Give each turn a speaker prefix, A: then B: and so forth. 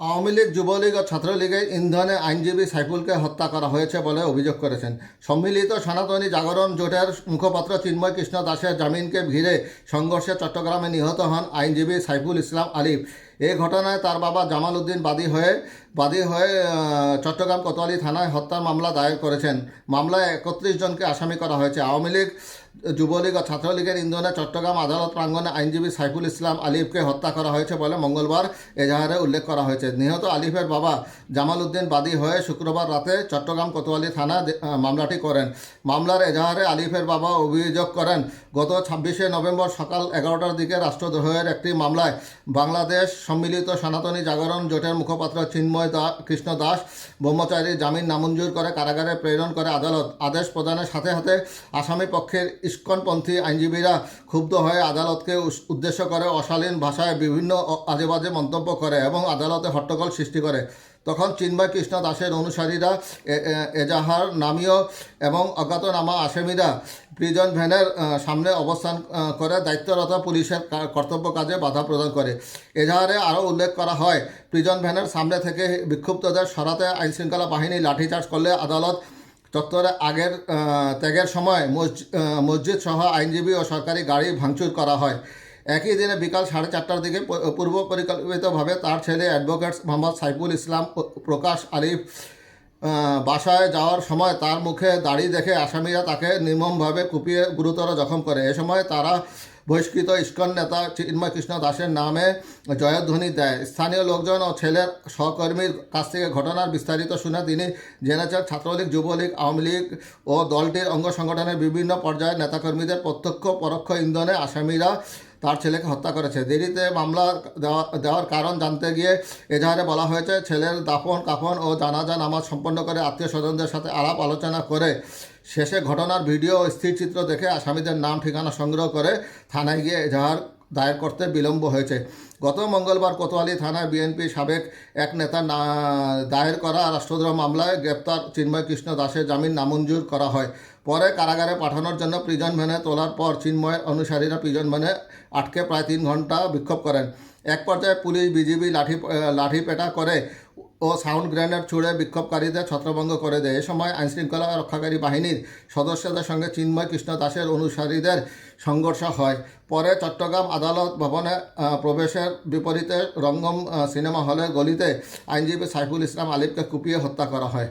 A: আওয়ামী লীগ, যুবলীগ ও ছাত্রলীগের ইন্ধনে আইনজীবী সাইফুলকে হত্যা করা হয়েছে বলে অভিযোগ করেছেন। সম্মিলিত সনাতনী জাগরণ জোটের মুখপাত্র চিন্ময় কৃষ্ণ দাসের জামিনকে ঘিরে সংঘর্ষে চট্টগ্রামে নিহত হন আইনজীবী সাইফুল ইসলাম আলিফ। এই ঘটনায় তার বাবা জামাল উদ্দিন বাদী হয়ে বাদী হয়ে চট্টগ্রাম কোতোয়ালি থানায় হত্যার মামলা দায়ের করেছেন। মামলায় একত্রিশ জনকে আসামি করা হয়েছে। আওয়ামী লীগ, যুবলীগ ও ছাত্রলীগের ইন্ধনে চট্টগ্রাম আদালত প্রাঙ্গনে আইনজীবী সাইফুল ইসলাম আলিফকে হত্যা করা হয়েছে বলে মঙ্গলবার এজাহারে উল্লেখ করা হয়েছে। নিহত আলিফের বাবা জামাল উদ্দিন বাদী হয়ে শুক্রবার রাতে চট্টগ্রাম কোতোয়ালি থানা মামলাটি করেন। মামলার এজাহারে আলিফের বাবা অভিযোগ করেন, গত ছাব্বিশে নভেম্বর সকাল এগারোটার দিকে রাষ্ট্রদ্রোহের একটি মামলায় বাংলাদেশ সম্মিলিত সনাতনী জাগরণ জোটের মুখপাত্র চিন্ময় দা কৃষ্ণ দাস, ব্রহ্মচারী জামিন নামঞ্জুর করে কারাগারে প্রেরণ করে আদালত। আদেশ প্রদানের সাথে সাথে আসামি পক্ষের ইস্কনপন্থী আইনজীবীরা ক্ষুব্ধ হয়ে আদালতকে উদ্দেশ্য করে অশালীন ভাষায় বিভিন্ন আজেবাজে মন্তব্য করে এবং আদালতে হট্টগোল সৃষ্টি করে। তখন চিন্ময় কৃষ্ণ দাসের অনুসারীরা এজাহার নামীয় এবং অজ্ঞাতনামা আসামিরা প্রিজন ভ্যানের সামনে অবস্থান করে দায়িত্বরত পুলিশের কর্তব্য কাজে বাধা প্রদান করে। এজাহারে আরও উল্লেখ করা হয় প্রিজন ভ্যানের সামনে থেকে বিক্ষুব্ধদের সরাতে আইনশৃঙ্খলা বাহিনী লাঠিচার্জ করলে আদালত চত্বরে আগের ত্যাগের সময় মসজি- মসজিদ সহ আইনজীবী ও সরকারি গাড়ি ভাঙচুর করা হয়। একই দিনে বিকাল সাড়ে চারটার দিকে পূর্ব পরিকল্পিতভাবে তার ছেলে অ্যাডভোকেট মোহাম্মদ সাইফুল ইসলাম প্রকাশ আলিফ বাসায় যাওয়ার সময় তার মুখে দাড়ি দেখে আসামিরা তাকে নির্মমভাবে কুপিয়ে গুরুতর জখম করে। এ সময় তারা বহিষ্কৃত ইস্কন নেতা চিন্ময় কৃষ্ণ দাসের নামে জয়ধ্বনি দেয়। স্থানীয় লোকজন ও ছেলের সহকর্মীর কাছ থেকে ঘটনার বিস্তারিত শুনে তিনি জেনেছেন ছাত্রলীগ, যুবলীগ, আওয়ামী লীগ ও দলটির অঙ্গ সংগঠনের বিভিন্ন পর্যায়ের নেতাকর্মীদের প্রত্যক্ষ পরোক্ষ ইন্ধনে আসামিরা তার ছেলেকে হত্যা করেছে। দেরিতে মামলা দেওয়া, দেওয়ার কারণ জানতে গিয়ে এজাহারে বলা হয়েছে, ছেলের দাফন, কাফন ও জানাজা নামাজ সম্পন্ন করে আত্মীয় স্বজনদের সাথে আলাপ আলোচনা করে শেষে ঘটনার ভিডিও ও স্থিরচিত্র দেখে আসামিদের নাম, ঠিকানা সংগ্রহ করে থানায় গিয়ে এজাহার দায়ের করতে বিলম্ব হয়েছে। গত মঙ্গলবার কোতোয়ালি থানায় বিএনপি সাবেক এক নেতা দায়ের করা রাষ্ট্রদ্রোহ মামলায় গ্রেপ্তার চিন্ময় কৃষ্ণ দাসের জামিন নামঞ্জুর করা হয়। পরে কারাগারে পাঠানোর জন্য প্রিজন ভ্যানে তোলার পর চিন্ময়ের অনুসারীরা প্রিজন ভ্যানে আটকে প্রায় তিন ঘণ্টা বিক্ষোভ করেন। এক পর্যায়ে পুলিশ বিজিবি লাঠি লাঠি পেটা করে ও সাউন্ড গ্রেনেড ছুড়ে বিক্ষোভকারীদের ছত্রভঙ্গ করে দেয়। এ সময় আইনশৃঙ্খলা রক্ষাকারী বাহিনীর সদস্যদের সঙ্গে চিন্ময় কৃষ্ণ দাসের অনুসারীদের সংঘর্ষ হয়। পরে চট্টগ্রাম আদালত ভবনে প্রবেশের বিপরীতে রঙ্গম সিনেমা হলের গলিতে আইনজীবী সাইফুল ইসলাম আলিফকে কুপিয়ে হত্যা করা হয়।